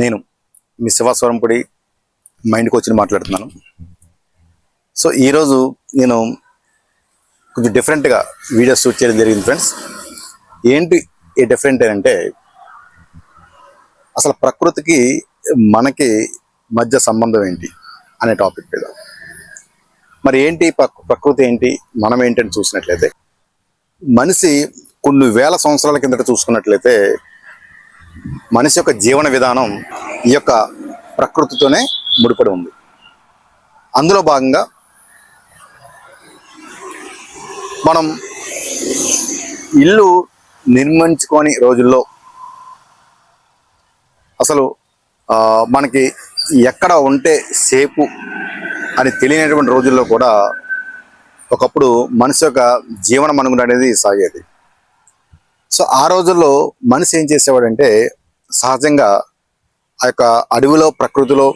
నేను మీ శివాస్వరంపుడి మైండ్కి వచ్చి మాట్లాడుతున్నాను. సో ఈరోజు నేను కొంచెం డిఫరెంట్గా వీడియో షూట్ చేయడం జరిగింది ఫ్రెండ్స్. ఏంటి ఈ డిఫరెంట్ అంటే అసలు ప్రకృతికి మనకి మధ్య సంబంధం ఏంటి అనే టాపిక్ మీద. మరి ఏంటి ప్రకృతి ఏంటి మనం ఏంటి అని చూసినట్లయితే మనిషి కొన్ని వేల సంవత్సరాల కిందట చూసుకున్నట్లయితే మనిషి యొక్క జీవన విధానం ఈ యొక్క ప్రకృతితోనే ముడిపడి ఉంది. అందులో భాగంగా మనం ఇల్లు నిర్మించుకొని రోజుల్లో అసలు మనకి ఎక్కడ ఉంటే సేపు అని తెలియనటువంటి రోజుల్లో కూడా ఒకప్పుడు మనిషి యొక్క జీవనం మనుగడ అనేది సాగేది. సో ఆ రోజుల్లో మనిషి ఏం చేసేవాడంటే సహజంగా ఆ యొక్క అడవిలో ప్రకృతిలో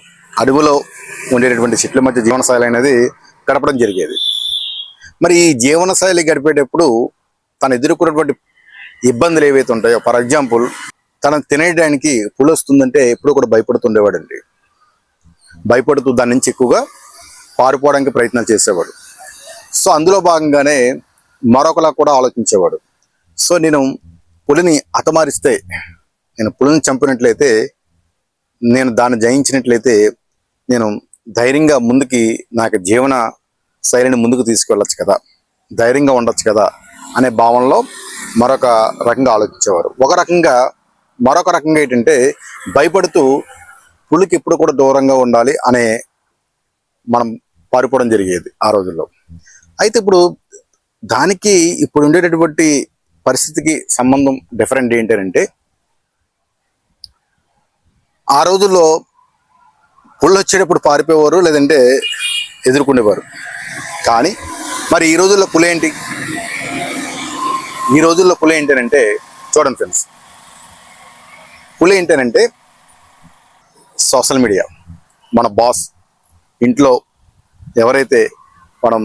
అడవిలో ఉండేటటువంటి చెట్ల మధ్య జీవనశైలి అనేది గడపడం జరిగేది. మరి ఈ జీవనశైలి గడిపేటప్పుడు తను ఎదుర్కొన్నటువంటి ఇబ్బందులు ఏవైతే ఉంటాయో ఫర్ ఎగ్జాంపుల్ తనను తినేయడానికి పులి వస్తుందంటే ఎప్పుడూ కూడా భయపడుతుండేవాడండి. భయపడుతూ దాని నుంచి ఎక్కువగా పారిపోవడానికి ప్రయత్నాలు చేసేవాడు. సో అందులో భాగంగానే మరొకలా కూడా ఆలోచించేవాడు. సో నేను పులిని హతమారిస్తే నేను పులిని చంపినట్లయితే నేను దాన్ని జయించినట్లయితే నేను ధైర్యంగా ముందుకి నాకు జీవన శైలిని ముందుకు తీసుకెళ్ళొచ్చు కదా ధైర్యంగా ఉండొచ్చు కదా అనే భావనలో మరొక రకంగా ఆలోచించేవారు. ఒక రకంగా మరొక రకంగా ఏంటంటే భయపడుతూ పులికి ఎప్పుడు కూడా దూరంగా ఉండాలి అనే మనం పారిపోవడం జరిగేది ఆ రోజుల్లో. అయితే ఇప్పుడు దానికి ఇప్పుడు ఉండేటటువంటి పరిస్థితికి సంబంధం డిఫరెంట్ ఏంటంటే ఆ రోజుల్లో పుళ్ళు వచ్చేటప్పుడు పారిపోయేవారు లేదంటే ఎదుర్కొనేవారు. కానీ మరి ఈ రోజుల్లో పులి ఏంటి? ఈ రోజుల్లో పులి ఏంటంటే చూడండి ఫ్రెండ్స్ పులి ఏంటంటే సోషల్ మీడియా మన బాస్ ఇంట్లో ఎవరైతే మనం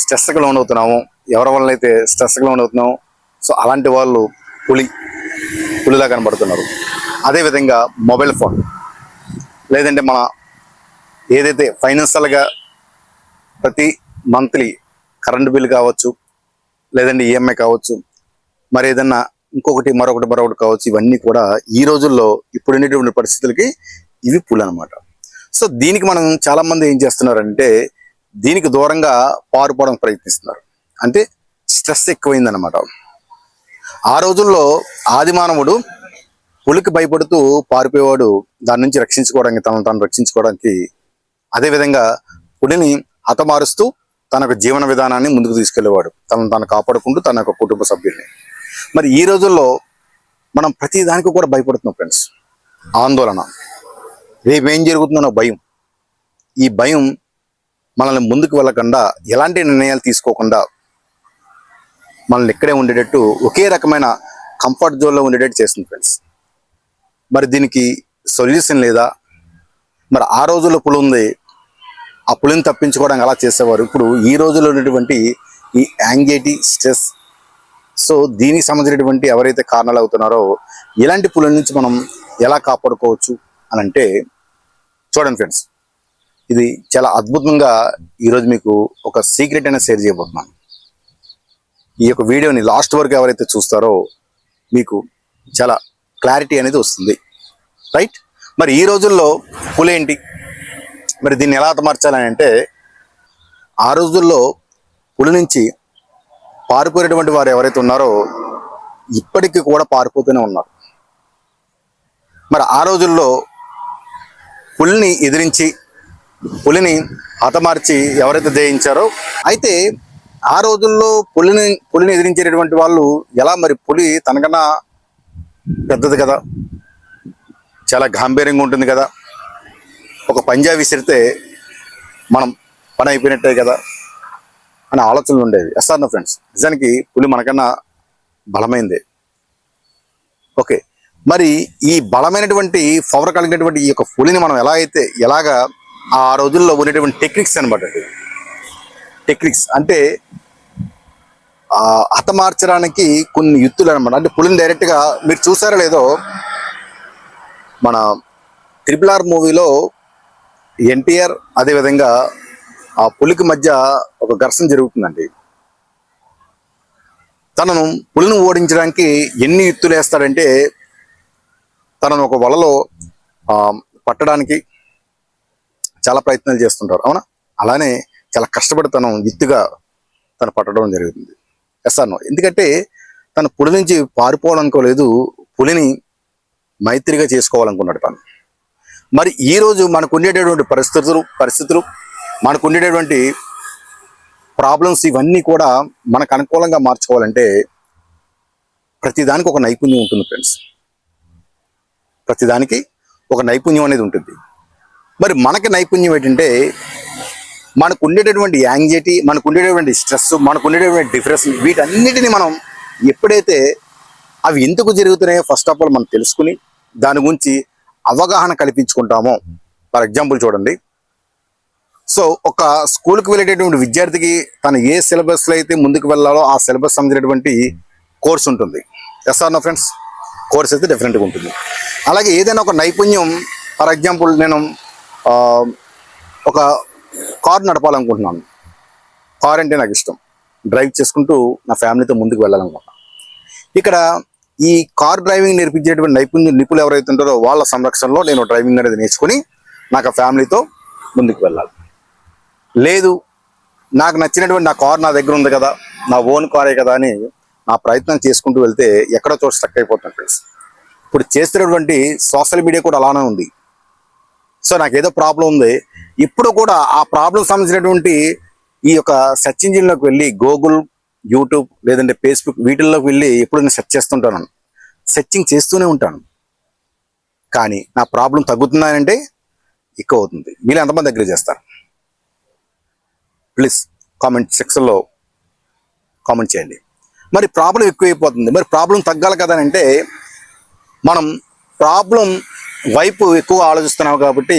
స్ట్రెస్గా లోన్ అవుతున్నామో ఎవరి వల్ల అయితే స్ట్రెస్గా లోన్ అవుతున్నామో సో అలాంటి వాళ్ళు పులి పులిలా కనబడుతున్నారు. అదేవిధంగా మొబైల్ ఫోన్. లేదంటే మన ఏదైతే ఫైనాన్షియల్గా ప్రతి మంత్లీ కరెంటు బిల్ కావచ్చు లేదంటే ఈఎంఐ కావచ్చు మరి ఏదన్నా ఇంకొకటి మరొకటి మరొకటి కావచ్చు ఇవన్నీ కూడా ఈ రోజుల్లో ఇప్పుడు ఉండేటువంటి పరిస్థితులకి ఇవి పులి అనమాట సో దీనికి మనం చాలామంది ఏం చేస్తున్నారంటే దీనికి దూరంగా పారుపోవడానికి ప్రయత్నిస్తున్నారు. అంటే స్ట్రెస్ ఎక్కువైందనమాట ఆ రోజుల్లో ఆదిమానవుడు పులికి భయపడుతూ పారిపోయేవాడు దాని నుంచి రక్షించుకోవడానికి తనను తాను రక్షించుకోవడానికి అదేవిధంగా పులిని హతమారుస్తూ తన యొక్క జీవన విధానాన్ని ముందుకు తీసుకెళ్ళేవాడు తనను తాను కాపాడుకుంటూ తన యొక్క కుటుంబ సభ్యుల్ని. మరి ఈ రోజుల్లో మనం ప్రతి దానికి కూడా భయపడుతున్నాం ఫ్రెండ్స్. ఆందోళన. రేపేం ఏం జరుగుతుందన్న భయం. ఈ భయం మనల్ని ముందుకు వెళ్ళకుండా ఎలాంటి నిర్ణయాలు తీసుకోకుండా మనల్ని ఇక్కడే ఉండేటట్టు ఒకే రకమైన కంఫర్ట్ జోన్లో ఉండేటట్టు చేస్తుంది ఫ్రెండ్స్ మరి దీనికి సొల్యూషన్ లేదా? మరి ఆ రోజుల్లో పులి ఉంది. ఆ పులిని తప్పించుకోవడానికి అలా చేసేవారు. ఇప్పుడు ఈ రోజుల్లో ఉన్నటువంటి ఈ యాంగ్జైటీ స్ట్రెస్ సో దీనికి సంబంధించినటువంటి ఎవరైతే కారణాలు అవుతున్నారో ఇలాంటి పులుల నుంచి మనం ఎలా కాపాడుకోవచ్చు అని అంటే చూడండి ఫ్రెండ్స్ ఇది చాలా అద్భుతంగా ఈరోజు మీకు ఒక సీక్రెట్ అనేది షేర్ చేయబోతున్నాను. ఈ యొక్క వీడియోని లాస్ట్ వరకు ఎవరైతే చూస్తారో మీకు చాలా క్లారిటీ అనేది వస్తుంది. రైట్? మరి ఈ రోజుల్లో పులేంటి మరి దీన్ని ఎలా మార్చాలని అంటే ఆ రోజుల్లో పులి నుంచి పారిపోయేటువంటి వారు ఎవరైతే ఉన్నారో ఇప్పటికీ కూడా పారిపోతూనే ఉన్నారు. మరి ఆ రోజుల్లో పులిని ఎదిరించి పులిని హతమార్చి ఎవరైతే జయించారో అయితే ఆ రోజుల్లో పులిని పులిని ఎదిరించేటటువంటి వాళ్ళు ఎలా మరి? పులి తనకన్నా పెద్దది కదా. చాలా గాంభీర్యంగా ఉంటుంది కదా. ఒక పంజా విసిరితే మనం పని అయిపోయినట్టే కదా అనే ఆలోచనలు ఉండేవి. ఎస్ఆర్ నా ఫ్రెండ్స్? నిజానికి పులి మనకన్నా బలమైందే. ఓకే. మరి ఈ బలమైనటువంటి పవర్ కలిగినటువంటి ఈ యొక్క పులిని మనం ఎలా అయితే ఎలాగా ఆ రోజుల్లో ఉండేటువంటి టెక్నిక్స్ అనమాట టెక్నిక్స్. అంటే హతమార్చడానికి కొన్ని యుత్తులు అనమాట అంటే పులిని డైరెక్ట్గా మీరు చూసారో లేదో మన ట్రిపుల్ ఆర్ మూవీలో ఎన్టీఆర్ అదేవిధంగా ఆ పులికి మధ్య ఒక ఘర్షణ జరుగుతుందండి. తనను పులిని ఓడించడానికి ఎన్ని యుత్తులు వేస్తాడంటే తనను ఒక వలలో పట్టడానికి చాలా ప్రయత్నాలు చేస్తుంటారు. అవునా? అలానే చాలా కష్టపడి తను ఎత్తుగా తను పట్టడం జరుగుతుంది ఎస్ ఎందుకంటే తను పులి నుంచి పారిపోవాలనుకోలేదు పులిని మైత్రిగా చేసుకోవాలనుకున్నాడు తను. మరి ఈ రోజు మనకు ఉండేటటువంటి పరిస్థితులు పరిస్థితులు మనకు ఉండేటటువంటి ప్రాబ్లమ్స్ ఇవన్నీ కూడా మనకు అనుకూలంగా మార్చుకోవాలంటే ప్రతిదానికి ఒక నైపుణ్యం ఉంటుంది ఫ్రెండ్స్ ప్రతిదానికి ఒక నైపుణ్యం అనేది ఉంటుంది. మరి మనకి నైపుణ్యం ఏంటంటే మనకు ఉండేటటువంటి యాంగ్జైటీ మనకు ఉండేటటువంటి స్ట్రెస్ మనకు ఉండేటటువంటి డిప్రెషన్ వీటన్నిటిని మనం ఎప్పుడైతే అవి ఎందుకు జరుగుతున్నాయో ఫస్ట్ ఆఫ్ ఆల్ మనం తెలుసుకుని దాని గురించి అవగాహన కల్పించుకుంటామో. ఫర్ ఎగ్జాంపుల్ చూడండి. సో ఒక స్కూల్కి వెళ్ళేటటువంటి విద్యార్థికి తను ఏ సిలబస్లో అయితే ముందుకు వెళ్ళాలో ఆ సిలబస్ సంబంధించినటువంటి కోర్స్ ఉంటుంది. ఎస్ఆర్ నా నో ఫ్రెండ్స్ కోర్స్ అయితే డిఫరెంట్గా ఉంటుంది. అలాగే ఏదైనా ఒక నైపుణ్యం ఫర్ ఎగ్జాంపుల్ నేను ఒక కార్ నడపాలనుకుంటున్నాను. కార్ అంటే నాకు ఇష్టం. డ్రైవ్ చేసుకుంటూ నా ఫ్యామిలీతో ముందుకు వెళ్ళాలనుకుంటున్నాను. ఇక్కడ ఈ కార్ డ్రైవింగ్ నేర్పించేటువంటి నైపుణ్యం నిపుణులు ఎవరైతే ఉంటారో వాళ్ళ సంరక్షణలో నేను డ్రైవింగ్ అనేది నేర్చుకుని నాకు ఆ ఫ్యామిలీతో ముందుకు వెళ్ళాలి. లేదు నాకు నచ్చినటువంటి నా కార్ నా దగ్గర ఉంది కదా నా ఓన్ కారే కదా అని నా ప్రయత్నం చేసుకుంటూ వెళ్తే ఎక్కడో చోట స్ట్రక్ అయిపోతాను. ఫ్రెండ్స్ ఇప్పుడు చేస్తున్నటువంటి సోషల్ మీడియా కూడా అలానే ఉంది. సో నాకు ఏదో ప్రాబ్లం ఉంది. ఇప్పుడు కూడా ఆ ప్రాబ్లం సంబంధించినటువంటి ఈ యొక్క సెర్చ్ ఇంజిన్లోకి వెళ్ళి గూగుల్ యూట్యూబ్ లేదంటే ఫేస్బుక్ వీటిల్లోకి వెళ్ళి ఎప్పుడు నేను సెర్చ్ చేస్తుంటాను. సెర్చింగ్ చేస్తూనే ఉంటాను. కానీ నా ప్రాబ్లం తగ్గుతుందానంటే ఎక్కువ అవుతుంది. మీరు ఎంతమంది దగ్గర చేస్తారు? ప్లీజ్ కామెంట్ సెక్షన్లో కామెంట్ చేయండి. మరి ప్రాబ్లం ఎక్కువైపోతుంది. మరి ప్రాబ్లం తగ్గాలి కదా అని అంటే మనం ప్రాబ్లం వైపు ఎక్కువ ఆలోచిస్తున్నాం కాబట్టి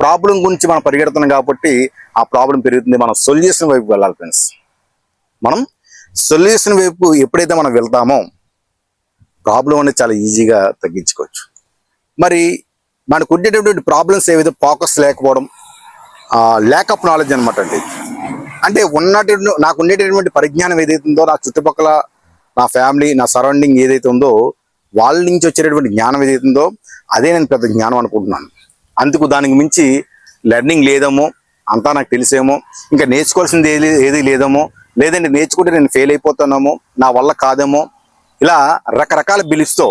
ప్రాబ్లం గురించి మనం పరిగెడుతున్నాం కాబట్టి ఆ ప్రాబ్లం పెరుగుతుంది. మనం సొల్యూషన్ వైపు వెళ్ళాలి ఫ్రెండ్స్ మనం సొల్యూషన్ వైపు ఎప్పుడైతే మనం వెళ్తామో ప్రాబ్లం అనేది చాలా ఈజీగా తగ్గించుకోవచ్చు. మరి మనకు ఉండేటటువంటి ప్రాబ్లమ్స్ ఏవైతే ఫోకస్ లేకపోవడం ల్యాక్ ఆఫ్ నాలెడ్జ్ అనమాట అండి. అంటే ఉన్నటువంటి నాకు ఉండేటటువంటి పరిజ్ఞానం ఏదైతే ఉందో నా చుట్టుపక్కల నా ఫ్యామిలీ నా సరౌండింగ్ ఏదైతే ఉందో వాళ్ళ నుంచి వచ్చేటటువంటి జ్ఞానం ఏదైతే ఉందో అదే నేను పెద్ద జ్ఞానం అనుకుంటున్నాను. అందుకు దానికి మించి లెర్నింగ్ లేదేమో అంతా నాకు తెలిసేమో ఇంకా నేర్చుకోవాల్సింది ఏది ఏది లేదేమో లేదంటే నేర్చుకుంటే నేను ఫెయిల్ అయిపోతానేమో నా వల్ల కాదేమో ఇలా రకరకాల బిలీఫ్స్తో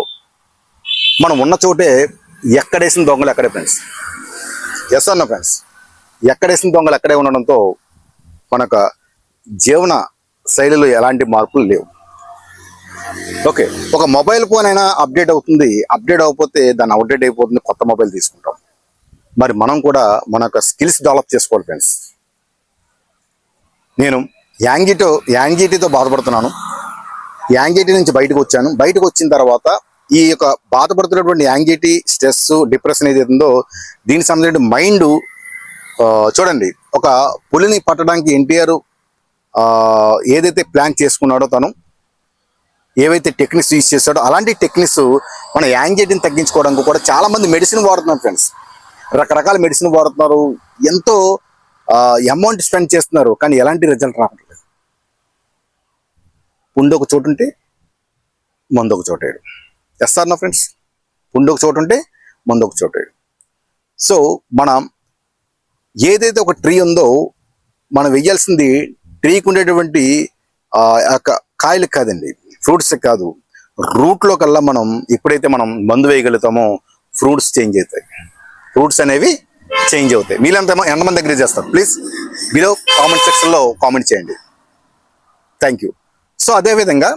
మనం ఉన్న చోటే ఎక్కడేసిన దొంగలు అక్కడే ఫ్రెండ్స్ ఎస్ అన్న ఫ్రెండ్స్ ఎక్కడేసిన దొంగలు అక్కడే ఉండడంతో మనకు జీవన శైలిలో ఎలాంటి మార్పులు లేవు. ఓకే. ఒక మొబైల్ ఫోన్ అయినా అప్డేట్ అవుతుంది. అప్డేట్ అవ్వకపోతే దాన్ని అప్డేట్ అయిపోతుంది. కొత్త మొబైల్ తీసుకుంటాం. మరి మనం కూడా మన యొక్క స్కిల్స్ డెవలప్ చేసుకోవాలి ఫ్రెండ్స్. నేను యాంగిటో యాంగిటీతో బాధపడుతున్నాను. యాంగిటీ నుంచి బయటకు వచ్చాను. బయటకు వచ్చిన తర్వాత ఈ యొక్క బాధపడుతున్నటువంటి యాంగిటీ స్ట్రెస్ డిప్రెషన్ ఏదైతే ఉందో దీనికి సంబంధించిన మైండ్ చూడండి. ఒక పులిని పట్టడానికి ఎన్టీఆర్ ఏదైతే ప్లాన్ చేసుకున్నాడో తను ఏవైతే టెక్నిక్స్ యూజ్ చేస్తాడో అలాంటి టెక్నిక్స్ మన యాంగ్జైటీని తగ్గించుకోవడానికి కూడా చాలామంది మెడిసిన్ వాడుతున్నారు ఫ్రెండ్స్. రకరకాల మెడిసిన్ వాడుతున్నారు. ఎంతో అమౌంట్ స్పెండ్ చేస్తున్నారు. కానీ ఎలాంటి రిజల్ట్ రావట్లేదు. పుండు ఒక చోటు ఉంటే మందు ఒక చోట వేయడం ఎస్తారు నా ఫ్రెండ్స్? పుండు ఒక చోటు ఉంటే మందు ఒక చోట వేయడం సో మనం ఏదైతే ఒక ట్రీ ఉందో మనం వెయ్యాల్సింది ట్రీకి ఉండేటువంటి యొక్క కాయలకు కాదండి. ఫ్రూట్స్ కాదు రూట్లో కల్లా మనం ఎప్పుడైతే మనం మందు వేయగలుగుతామో ఫ్రూట్స్ చేంజ్ అవుతాయి. ఫ్రూట్స్ అనేవి చేంజ్ అవుతాయి. మీలంతా ఎంతమంది దగ్గర చేస్తారు? ప్లీజ్ బిలో కామెంట్ సెక్షన్లో కామెంట్ చేయండి. థ్యాంక్ యూ సో అదేవిధంగా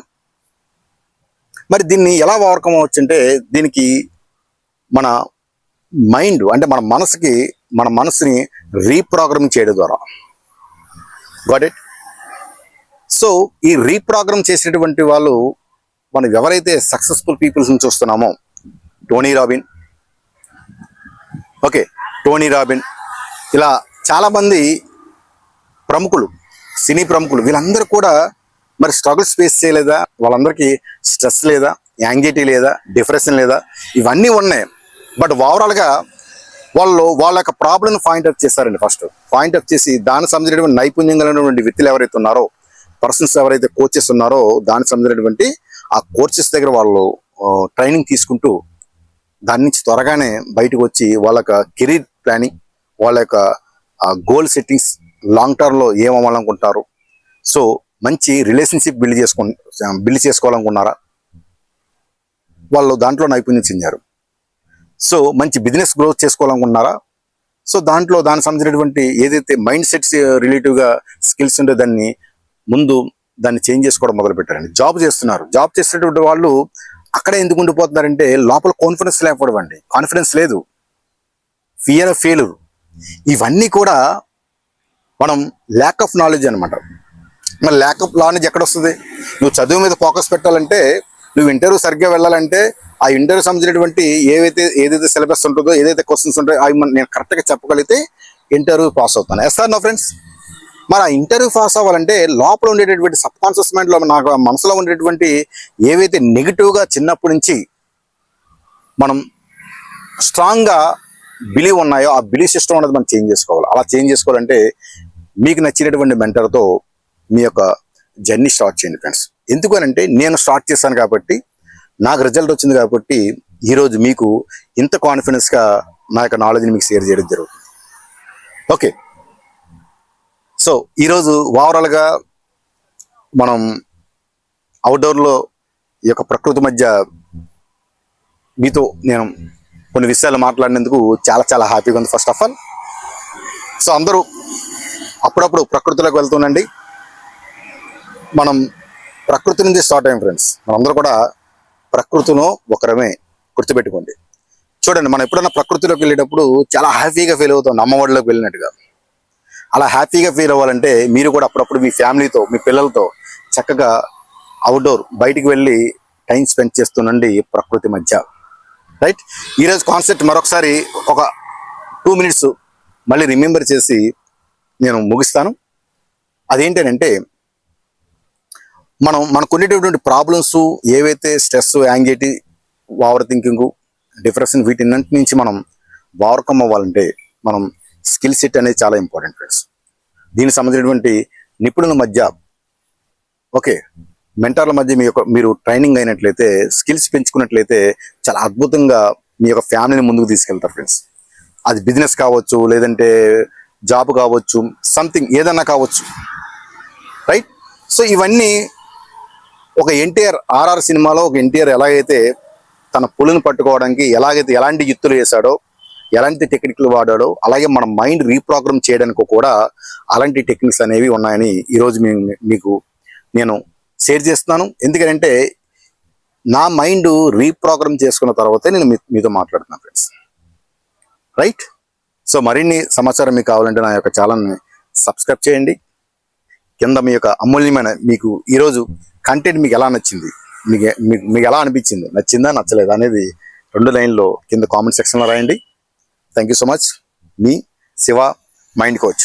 మరి దీన్ని ఎలా వాడకం అంటే దీనికి మన మైండ్ అంటే మన మనసుకి మన మనసుని రీప్రోగ్రామింగ్ చేయడం ద్వారా. గాట్ ఇట్ సో ఈ రీప్రోగ్రామ్ చేసినటువంటి వాళ్ళు మనం ఎవరైతే సక్సెస్ఫుల్ పీపుల్స్ని చూస్తున్నామో Tony Robbins okay Tony Robbins ఇలా చాలామంది ప్రముఖులు సినీ ప్రముఖులు వీళ్ళందరూ కూడా మరి స్ట్రగుల్స్ ఫేస్ చేయలేదా? వాళ్ళందరికీ స్ట్రెస్ లేదా? యాంగ్జైటీ లేదా? డిప్రెషన్ లేదా? ఇవన్నీ ఉన్నాయి. బట్ ఓవరాల్గా వాళ్ళు వాళ్ళ యొక్క ప్రాబ్లమ్ని పాయింట్ అవుట్ చేస్తారండి ఫస్ట్ పాయింట్ అవుట్ చేసి దానికి సంబంధించినటువంటి నైపుణ్యం కలిగినటువంటి వ్యక్తులు ఎవరైతే ఉన్నారో పర్సన్స్ ఎవరైతే కోచెస్ ఉన్నారో దానికి సంబంధించినటువంటి ఆ కోచెస్ దగ్గర వాళ్ళు ట్రైనింగ్ తీసుకుంటూ దాని నుంచి త్వరగానే బయటకు వచ్చి వాళ్ళ యొక్క కెరీర్ ప్లానింగ్ వాళ్ళ యొక్క గోల్ సెట్టింగ్స్ లాంగ్ టర్మ్లో ఏమవ్వాలనుకుంటారు. సో మంచి రిలేషన్షిప్ బిల్డ్ చేసుకో బిల్డ్ చేసుకోవాలనుకున్నారా? వాళ్ళు దాంట్లో నైపుణ్యం చెందారు. సో మంచి బిజినెస్ గ్రోత్ చేసుకోవాలనుకున్నారా? సో దాంట్లో దానికి సంబంధించినటువంటి ఏదైతే మైండ్ సెట్స్ రిలేటివ్గా స్కిల్స్ ఉంటే దాన్ని ముందు దాన్ని చేంజ్ చేసుకోవడం మొదలు పెట్టారండి జాబ్ చేస్తున్నారు. జాబ్ చేసేటువంటి వాళ్ళు అక్కడే ఎందుకు ఉండిపోతున్నారంటే లోపల కాన్ఫిడెన్స్ లేకపోవడం అండి. కాన్ఫిడెన్స్ లేదు. ఫియర్ ఆఫ్ ఫెయిల్యూర్ ఇవన్నీ కూడా మనం ల్యాక్ ఆఫ్ నాలెడ్జ్ అనమాట మరి ల్యాక్ ఆఫ్ నాలెడ్జ్ ఎక్కడ వస్తుంది నువ్వు చదువు మీద ఫోకస్ పెట్టాలంటే నువ్వు ఇంటర్వ్యూ సరిగ్గా వెళ్ళాలంటే ఆ ఇంటర్వ్యూ సంబంధించినటువంటి ఏవైతే ఏదైతే సిలబస్ ఉంటుందో ఏదైతే క్వశ్చన్స్ ఉంటాయో అవి నేను కరెక్ట్గా చెప్పగలిగితే ఇంటర్వ్యూ పాస్ అవుతాను. ఎస్ సార్ నా ఫ్రెండ్స్ మరి ఆ ఇంటర్వ్యూ పాస్ అవ్వాలంటే లోపల ఉండేటటువంటి సబ్ కాన్షియస్ మైండ్లో నాకు మనసులో ఉండేటువంటి ఏవైతే నెగిటివ్గా చిన్నప్పటి నుంచి మనం స్ట్రాంగ్గా బిలీవ్ ఉన్నాయో ఆ బిలీవ్ సిస్టమ్ అనేది మనం చేంజ్ చేసుకోవాలి. అలా చేంజ్ చేసుకోవాలంటే మీకు నచ్చినటువంటి మెంటర్తో మీ యొక్క జర్నీ స్టార్ట్ చేయండి ఫ్రెండ్స్ ఎందుకు అని అంటే నేను స్టార్ట్ చేశాను కాబట్టి నాకు రిజల్ట్ వచ్చింది కాబట్టి ఈరోజు మీకు ఇంత కాన్ఫిడెన్స్గా నా యొక్క నాలెడ్జ్ని మీకు షేర్ చేయడం జరుగుతుంది. ఓకే సో ఈరోజు ఓవరాల్గా మనం అవుట్డోర్లో ఈ యొక్క ప్రకృతి మధ్య మీతో నేను కొన్ని విషయాలు మాట్లాడినందుకు చాలా చాలా హ్యాపీగా ఉంది ఫస్ట్ ఆఫ్ ఆల్. సో అందరూ అప్పుడప్పుడు ప్రకృతిలోకి వెళ్తుండండి. మనం ప్రకృతి నుంచి స్టార్ట్ అయ్యాం ఫ్రెండ్స్. మనందరూ కూడా ప్రకృతిలో ఒకరమే గుర్తుపెట్టుకోండి. చూడండి మనం ఎప్పుడైనా ప్రకృతిలోకి వెళ్ళేటప్పుడు చాలా హ్యాపీగా ఫీల్ అవుతాం అమ్మఒడిలోకి వెళ్ళినట్టుగా. అలా హ్యాపీగా ఫీల్ అవ్వాలంటే మీరు కూడా అప్పుడప్పుడు మీ ఫ్యామిలీతో మీ పిల్లలతో చక్కగా అవుట్డోర్ బయటికి వెళ్ళి టైం స్పెండ్ చేస్తుండండి ప్రకృతి మధ్య. రైట్ ఈరోజు కాన్సెప్ట్ మరొకసారి ఒక టూ మినిట్స్ మళ్ళీ రిమెంబర్ చేసి నేను ముగిస్తాను. అదేంటంటే మనం మనకు ఉండేటటువంటి ప్రాబ్లమ్స్ ఏవైతే stress anxiety over thinking depression వీటిన్నింటి నుంచి మనం ఓవర్కమ్ అవ్వాలంటే మనం స్కిల్ సెట్ అనేది చాలా ఇంపార్టెంట్ ఫ్రెండ్స్. దీనికి సంబంధించినటువంటి నిపుణుల మధ్య ఓకే మెంటర్ల మధ్య మీ యొక్క మీరు ట్రైనింగ్ అయినట్లయితే స్కిల్స్ పెంచుకున్నట్లయితే చాలా అద్భుతంగా మీ యొక్క ఫ్యామిలీని ముందుకు తీసుకెళ్తారు ఫ్రెండ్స్. అది బిజినెస్ కావచ్చు లేదంటే జాబ్ కావచ్చు సంథింగ్ ఏదన్నా కావచ్చు. రైట్? సో ఇవన్నీ ఒక ఎన్టీఆర్ ఆర్ఆర్ సినిమాలో ఒక ఎన్టీఆర్ ఎలాగైతే తన పులిని పట్టుకోవడానికి ఎలాగైతే ఎలాంటి యుత్తులు వేశాడో ఎలాంటి టెక్నిక్లు వాడాడో అలాగే మన మైండ్ రీప్రోగ్రామ్ చేయడానికి కూడా అలాంటి టెక్నిక్స్ అనేవి ఉన్నాయని ఈరోజు మీ- మీకు నేను షేర్ చేస్తున్నాను. ఎందుకంటే నా మైండ్ రీప్రోగ్రామ్ చేసుకున్న తర్వాతే నేను మీ- మీతో మాట్లాడుతున్నాను ఫ్రెండ్స్ రైట్ సో మరిన్ని సమాచారం మీకు కావాలంటే నా యొక్క ఛానల్ని సబ్స్క్రైబ్ చేయండి. కింద మీ యొక్క అమూల్యమైన మీకు ఈరోజు కంటెంట్ మీకు ఎలా నచ్చింది? మీకు మీకు మీకు ఎలా అనిపించింది? నచ్చిందా? నచ్చలేదా? అనేది రెండు లైన్లో కింద కామెంట్ సెక్షన్లో రాయండి. థ్యాంక్ యూ సో మచ్ మీ శివ మైండ్ కోచ్